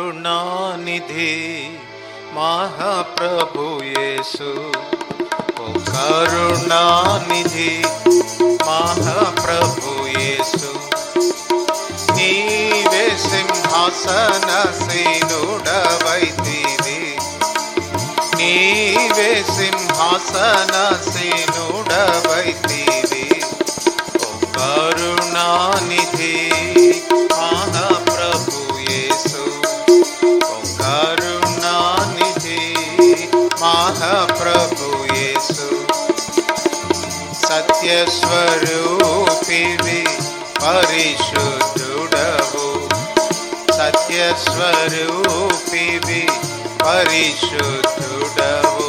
करुणानिधि महाप्रभु येषु ओ करुणानिधि महाप्रभु येषु नीवे सिंहासनसेनुडवैतिवि नीवे सिंहासनसेनुडवैति సత్యస్వరూపివి పరిశుద్ధుడవు. సత్యస్వరూపివి పరిశుద్ధుడవు.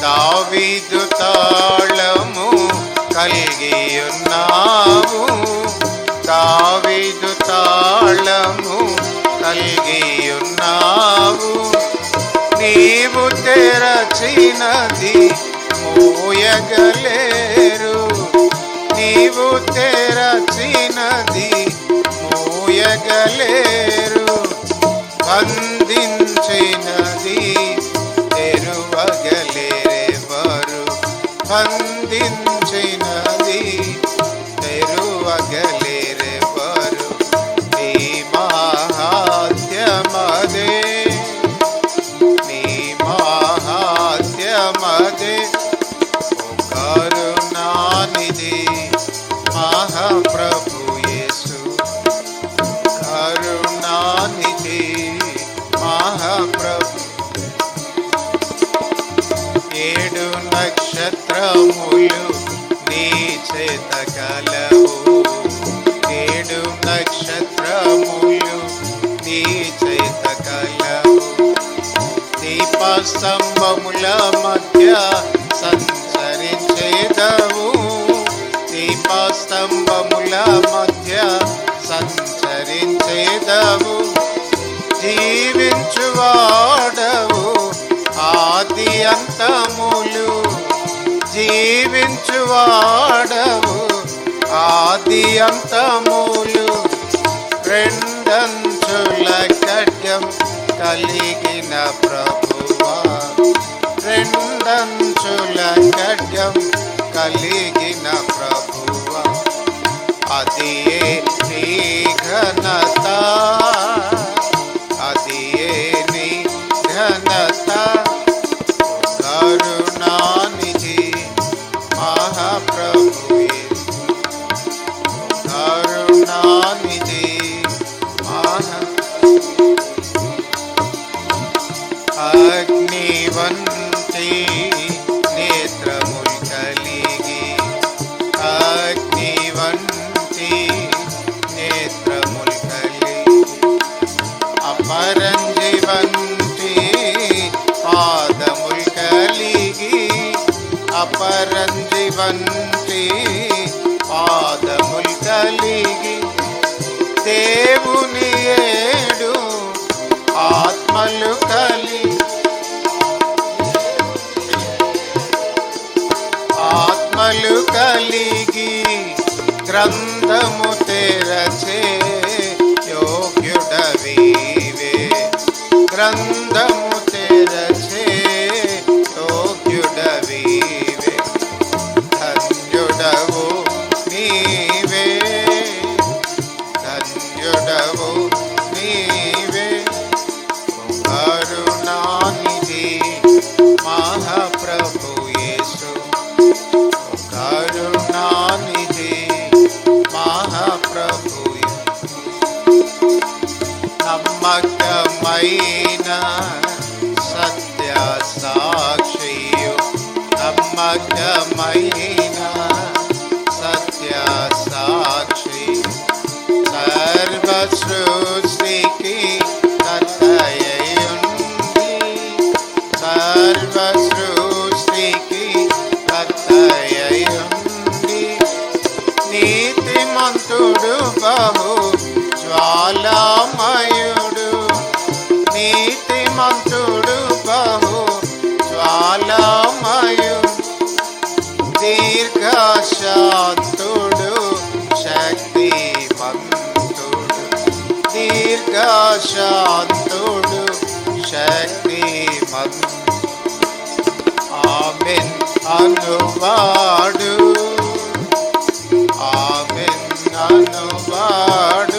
దావిదు తాళము కలిగి ఉన్నావు దావిదు తాళము కలిగి ఉన్నావు నీవు తెరచినది మోయగలేరు నీవు తెరచినది మోయగలేరు బంధించినది తెరువగలేరెవరు బంధించినది నక్షత్రములు నీ చేత కలవు. ఏడు నక్షత్రములు నీ చేత కలవు. దీపస్తంభముల మధ్య సంచరించేదవు. దీపస్తంభముల మధ్య సంచరించేదవు. జీవించువాడవు. ఆది అంతములు వాడవు ఆది అంతములు రెండంచుల ఖడ్గం కలిగిన ప్రభు. అగ్నివంతి నేత్రముల్ కలిగి అగ్నివంతి నేత్రముల్ కలిగి అపరంజివంతి పాదముల్ కలిగి అపరంజివంతి పాదముల్ కలిగి దేవుని शान्तुडु शक्तिमत् आमिन् अनुवाडु आमिन् अनुवाडु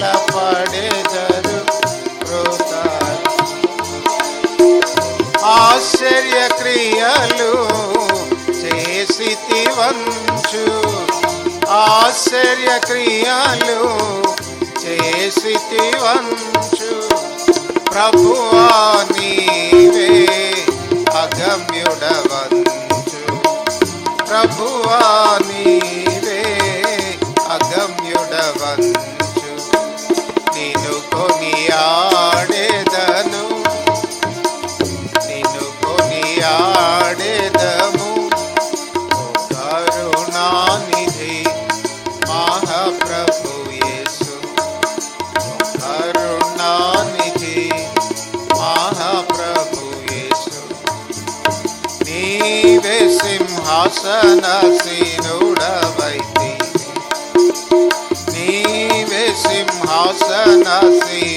బలపడెదరు ఆశ్చర్య క్రియలు చేసి వంచు ఆశ్చర్య క్రియలు చేసి వంచు ప్రభువా నీవే అగమ్యుడవంచు ప్రభువా నీవే nasci